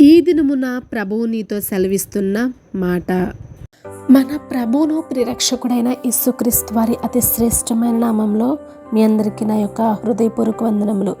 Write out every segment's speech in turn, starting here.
ఈ దినమున ప్రభువు నీతో సెలవిస్తున్న మాట. మన ప్రభువును ప్రిరక్షకుడైన యేసుక్రీస్తు వారి అతి శ్రేష్టమైన నామంలో మీ అందరికీ నా యొక్క హృదయపూర్వక వందనములు.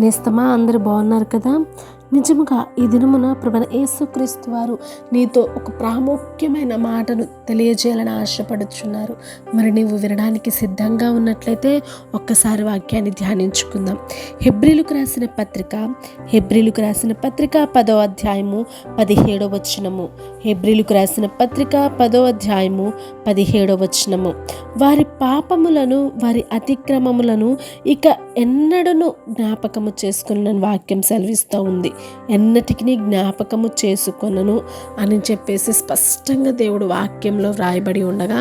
నేస్తమా అందరు బాగున్నారు కదా? నిజముగా ఈ దినమున ప్రభన యేసుక్రీస్తు వారు నీతో ఒక ప్రాముఖ్యమైన మాటను తెలియజేయాలని ఆశపడుచున్నారు. మరి నీవు వినడానికి సిద్ధంగా ఉన్నట్లయితే ఒక్కసారి వాక్యాన్ని ధ్యానించుకుందాం. హెబ్రిలకు రాసిన పత్రిక హెబ్రిలకు రాసిన పత్రిక పదో అధ్యాయము పదిహేడో వచనము. హెబ్రిలకు రాసిన పత్రిక పదో అధ్యాయము పదిహేడో వచనము. వారి పాపములను వారి అతిక్రమములను ఇక ఎన్నడను జ్ఞాపకము చేసుకున్న వాక్యం సెలవిస్తూ ఉంది. ఎన్నటికి జ్ఞాపకము చేసుకొనను అని చెప్పేసి స్పష్టంగా దేవుడు వాక్యంలో వ్రాయబడి ఉండగా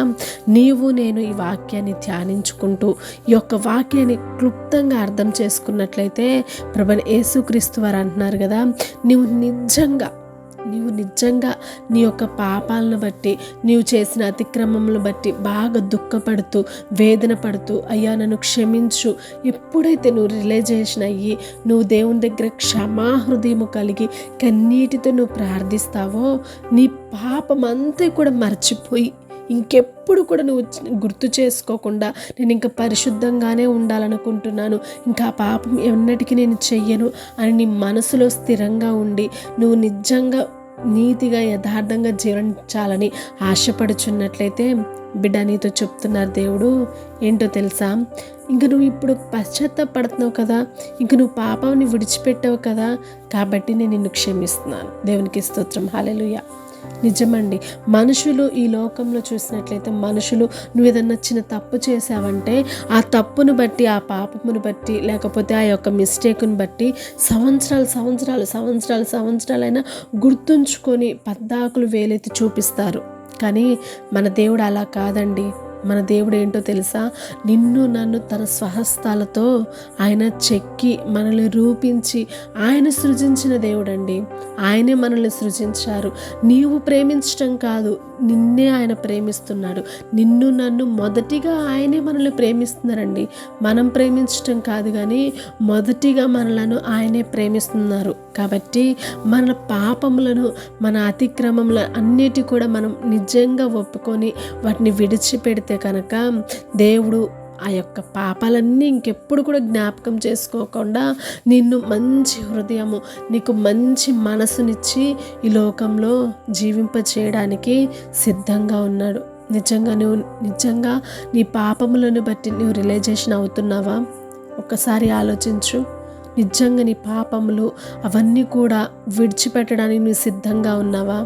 నీవు నేను ఈ వాక్యాన్ని ధ్యానించుకుంటూ ఈ యొక్క వాక్యాన్ని క్లుప్తంగా అర్థం చేసుకున్నట్లయితే ప్రభు యేసుక్రీస్తు వారు అంటున్నారు కదా నీవు నిజంగా నీవు నిజంగా నీ యొక్క పాపాలను బట్టి నీవు చేసిన అతిక్రమములను బట్టి బాగా దుఃఖపడుతూ వేదన పడుతూ అయ్యా నన్ను క్షమించు. ఎప్పుడైతే నువ్వు రిలైజేషన్ అయ్యి నువ్వు దేవుని దగ్గర క్షమాహృదయము కలిగి కన్నీటితో నువ్వు ప్రార్థిస్తావో నీ పాపం అంతా కూడా మర్చిపోయి ఇంకెప్పుడు కూడా నువ్వు గుర్తు చేసుకోకుండా నేను ఇంకా పరిశుద్ధంగానే ఉండాలనుకుంటున్నాను. ఇంకా పాపం ఎన్నటికీ నేను చెయ్యను అని నీ మనసులో స్థిరంగా ఉండి నువ్వు నిజంగా నీతిగా యథార్థంగా జీవించాలని ఆశపడుచున్నట్లయితే బిడ్డ నీతో చెప్తున్నారు దేవుడు. ఏంటో తెలుసా? ఇంక నువ్వు ఇప్పుడు పశ్చాత్తపడుతున్నావు కదా ఇంక నువ్వు పాపాన్ని విడిచిపెట్టావు కదా కాబట్టి నేను నిన్ను క్షమిస్తున్నాను. దేవునికి స్తోత్రం. హాలెలుయా నిజమండి. మనుషులు ఈ లోకంలో చూసినట్లయితే మనుషులు నువ్వు ఏదన్నా చిన్న తప్పు చేసావంటే ఆ తప్పును బట్టి ఆ పాపమును బట్టి లేకపోతే ఆ యొక్క మిస్టేక్ను బట్టి సంవత్సరాలు సంవత్సరాలు సంవత్సరాలు సంవత్సరాలైనా గుర్తుంచుకొని పద్దాకులు వేలెత్తి చూపిస్తారు. కానీ మన దేవుడు అలా కాదండి. మన దేవుడు ఏంటో తెలుసా? నిన్ను నన్ను తన స్వహస్తాలతో ఆయన చెక్కి మనల్ని రూపించి ఆయన సృజించిన దేవుడండి. ఆయనే మనల్ని సృజించారు. నీవు ప్రేమించటం కాదు నిన్నే ఆయన ప్రేమిస్తున్నాడు. నిన్ను నన్ను మొదటిగా ఆయనే మనల్ని ప్రేమిస్తున్నారండి. మనం ప్రేమించటం కాదు కానీ మొదటిగా మనలను ఆయనే ప్రేమిస్తున్నారు. కాబట్టి మన పాపములను మన అతిక్రమముల అన్నిటి కూడా మనం నిజంగా ఒప్పుకొని వాటిని విడిచిపెడితే కనుక దేవుడు ఆ యొక్క పాపాలన్నీ ఇంకెప్పుడు కూడా జ్ఞాపకం చేసుకోకుండా నిన్ను మంచి హృదయము నీకు మంచి మనసునిచ్చి ఈ లోకంలో జీవింప చేయడానికి సిద్ధంగా ఉన్నాడు. నిజంగా నువ్వు నిజంగా నీ పాపములను బట్టి నువ్వు రిలైజేషన్ అవుతున్నావా? ఒక్కసారి ఆలోచించు. నిజంగా నీ పాపములు అవన్నీ కూడా విడిచిపెట్టడానికి నువ్వు సిద్ధంగా ఉన్నావా?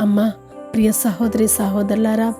అమ్మా ప్రియ సహోదరి సహోదరులారా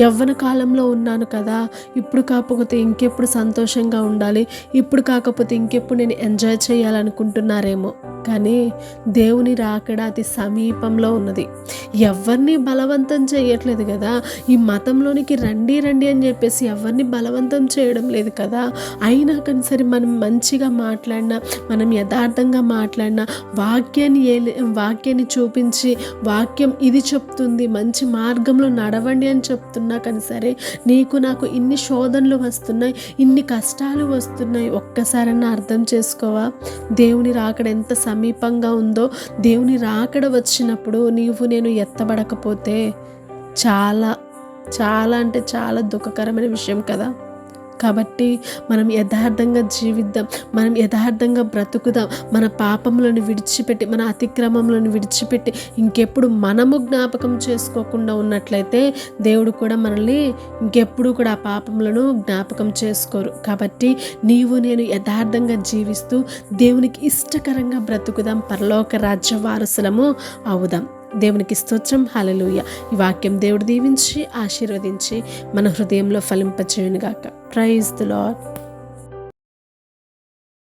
యవ్వన కాలంలో ఉన్నాను కదా. ఇప్పుడు కాకపోతే ఇంకెప్పుడు సంతోషంగా ఉండాలి. ఇప్పుడు కాకపోతే ఇంకెప్పుడు నేను ఎంజాయ్ చేయాలనుకుంటున్నారేమో. కానీ దేవుని రాకడ అతి సమీపంలో ఉన్నది. ఎవరిని బలవంతం చేయట్లేదు కదా? ఈ మతంలోనికి రండి రండి అని చెప్పేసి ఎవరిని బలవంతం చేయడం లేదు కదా? అయినా కానీ సరే మనం మంచిగా మాట్లాడినా మనం యథార్థంగా మాట్లాడినా వాక్యాన్ని ఏ వాక్యాన్ని చూపించి వాక్యం ఇది చెప్తుంది మంచి మార్గంలో నడవండి అని చెప్తున్నా కానీ సరే నీకు నాకు ఇన్ని శోధనలు వస్తున్నాయి ఇన్ని కష్టాలు వస్తున్నాయి ఒక్కసారన్నా అర్థం చేసుకోవా? దేవుని రాకడ ఎంత సమీపంగా ఉందో దేవుని రాకడ వచ్చినప్పుడు నీవు నేను ఎత్తబడకపోతే చాలా చాలా అంటే చాలా దుఃఖకరమైన విషయం కదా. కాబట్టి మనం యథార్థంగా జీవిద్దాం మనం యథార్థంగా బ్రతుకుదాం మన పాపములను విడిచిపెట్టి మన అతిక్రమములను విడిచిపెట్టి ఇంకెప్పుడు మనము జ్ఞాపకం చేసుకోకుండా ఉన్నట్లయితే దేవుడు కూడా మనల్ని ఇంకెప్పుడు కూడా ఆ పాపములను జ్ఞాపకం చేసుకోరు. కాబట్టి నీవు నేను యథార్థంగా జీవిస్తూ దేవునికి ఇష్టకరంగా బ్రతుకుదాం. పరలోక రాజ్య వారసులము అవుదాం. దేవునికి స్తోత్రం హలలుయ ఈ వాక్యం దేవుడు దీవించి ఆశీర్వదించి మన హృదయంలో ఫలింపచేయునుగాక. Praise the lord